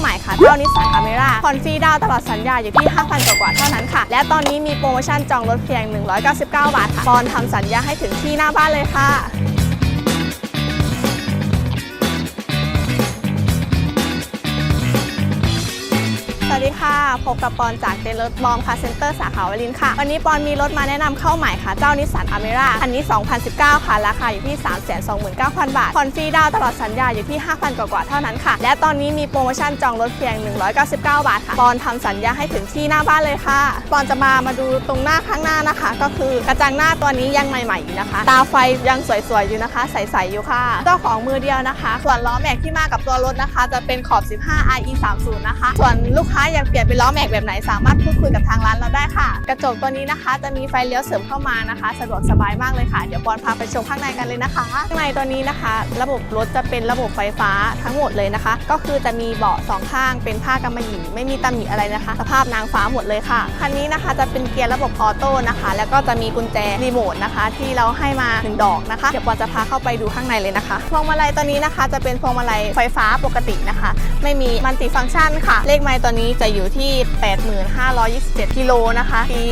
ใหม่ค่ะเจ้านิสสันอเมร่าผ่อนฟรีดาวตลอดสัญญาอยู่ที่ 5,000 กว่ากว่าเท่านั้นค่ะ และตอนนี้มีโปรโมชั่นจองรถเพียง 199 บาทค่ะปอนทำสัญญาให้ถึงที่หน้าบ้านเลยค่ะ ค่ะ พบกับปอนจากเต็นท์รถบอมคาเซ็นเตอร์สาขาวลินค่ะ วันนี้ปอนมีรถมาแนะนำเข้าใหม่ค่ะ เจ้านิสสันอเมร่าคันนี้ 2019 ค่ะ ราคาอยู่ที่ 329,000 บาทผ่อนฟรีดาวตลอดสัญญาอยู่ที่ 5,000 กว่าๆเท่านั้นค่ะ และตอนนี้มีโปรโมชั่นจองรถเพียง 199 บาทค่ะ ปอนทำสัญญาให้ถึงที่หน้าบ้านเลยค่ะ ปอนจะมามาดูตรงหน้าข้างหน้านะคะ ก็คือกระจังหน้าตัวนี้ยังใหม่ๆอยู่นะคะ ตาไฟยังสวยๆอยู่นะคะ ใสๆอยู่ค่ะเจ้าของมือเดียวนะคะ ส่วนล้อแม็กที่มากับตัวรถนะคะ จะเป็นขอบ 15 IE 30นะคะ ส่วนลูกค้ายากเปลี่ยนเป็นล้อแม็กแบบไหนสามารถพูดคุยกับทางร้านเราได้ค่ะ กระจกตัวนี้นะคะจะมีไฟเลี้ยวเสริมเข้ามานะคะ สะดวกสบายมากเลยค่ะ เดี๋ยวปอนพาไปชมข้างในกันเลยนะคะ ข้างในตัวนี้นะคะ ระบบรถจะเป็นระบบไฟฟ้าทั้งหมดเลยนะคะ ก็คือจะมีเบาะสองข้างเป็นผ้ากำมะหยี่ไม่มีตำหนิอะไรนะคะ สภาพนางฟ้าหมดเลยค่ะคันนี้นะคะจะเป็นเกียร์ระบบออโต้นะคะ แล้วก็จะมีกุญแจรีโมทนะคะ ที่เราให้มาหนึ่งดอกนะคะเดี๋ยวปอนจะพาเข้าไปดูข้างในเลยนะคะพวงมาลัยตัวนี้นะคะ จะเป็นพวงมาลัยไฟฟ้าปกตินะคะ ไม่มีมัลติฟังก์ชันค่ะ เลขไมล์ตัวนี้จะอยู่ยู่ที่ 8527กิโลนะคะ ปี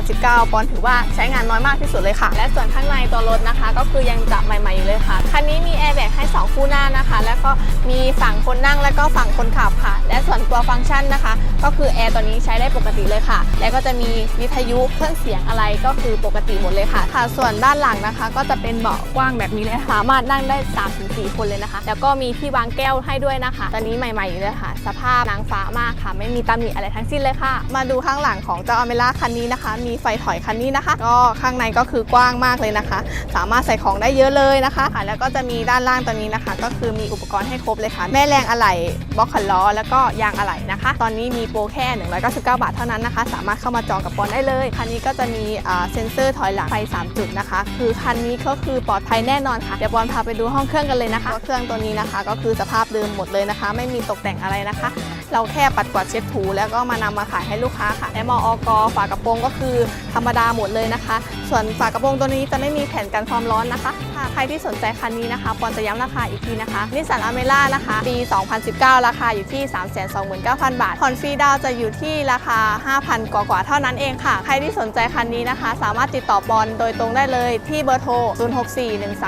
2019 ปอนถือว่าใช้งานน้อยมากที่สุดเลยค่ะ และส่วนข้างในตัวรถนะคะ ก็คือยังจะใหม่ๆอยู่เลยค่ะ ก็มีฝั่งคนนั่งแล้วก็ฝั่งคนขับค่ะ และส่วนตัวฟังก์ชันนะคะ ก็คือแอร์ตัวนี้ใช้ได้ปกติเลยค่ะ แล้วก็จะมีวิทยุเครื่องเสียงอะไรก็คือปกติหมดเลยค่ะ ค่ะ ส่วนด้านหลังนะคะ ก็จะเป็นเบาะกว้างแบบนี้เลยสามารถนั่งได้ 3-4 คนเลยนะคะ แล้วก็มีที่วางแก้วให้ด้วยนะคะ ตอนนี้ใหม่ๆอยู่เลยค่ะ สภาพนางฟ้ามากค่ะ ไม่มีตำหนิอะไรทั้งสิ้นเลยค่ะ มาดูข้างหลังของเจ้าอเมร่าคันนี้นะคะ มีไฟถอยคันนี้นะคะ ก็ข้างในก็คือกว้างมากเลยนะคะ สามารถใส่ของได้เยอะเลยนะคะค่ะแล้วก็จะมีด้านล่างตัวนี้นะคะ ก็คือมีอุปกรณ์ให้ครบเลยค่ะ แม่แรงอะไหล่บล็อกขันล้อ แล้วก็ยางอะไหล่นะคะ ตอนนี้มีโปรแค่ 199 บาทเท่านั้นนะคะ สามารถเข้ามาจองกับปอนได้เลย คันนี้ก็จะมีเซ็นเซอร์ถอยหลังไฟ 3 จุดนะคะ คือคันนี้ก็คือปลอดภัยแน่นอนค่ะ เดี๋ยวปอนพาไปดูห้องเครื่องกันเลยนะคะ เครื่องตัวนี้นะคะ ก็คือสภาพเดิมหมดเลยนะคะ ไม่มีตกแต่งอะไรนะคะ เราแค่ปัดกวาดเช็ดถู แล้วก็มานำมาขายให้ลูกค้าค่ะและมออกฝากระโปรงก็คือธรรมดาหมดเลยนะคะ ส่วนฝากระโปรงตัวนี้จะไม่มีแผ่นกันความร้อนนะคะถ้าใครที่สนใจคันนี้นะคะปอนจะย้ำราคาอีกทีนะคะนิสสันอเมร่านะคะปี 2019 ราคาอยู่ที่ 329,000 5,000 บาท ผ่อนฟรีดาวจะอยู่ที่ราคา 5,000 กว่าๆ เท่านั้นเองค่ะ ใครที่สนใจคันนี้นะคะ สามารถติดต่อปอนโดยตรงได้เลยที่เบอร์โทร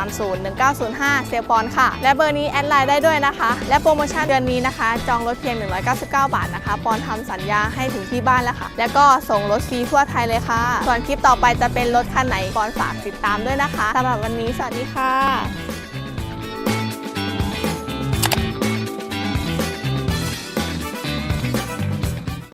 0641301905 เซลปอนค่ะ และเบอร์นี้แอดไลน์ได้ด้วยนะคะ และโปรโมชั่นเดือนนี้นะคะ จองรถเพียง 199 บาทนะคะ ปอนทำสัญญาให้ถึงที่บ้านแล้วค่ะ แล้วก็ส่งรถฟรีทั่วไทยเลยค่ะ ส่วนคลิปต่อไปจะเป็นรถคันไหนปอนฝากติดตามด้วยนะคะสำหรับวันนี้สวัสดีค่ะ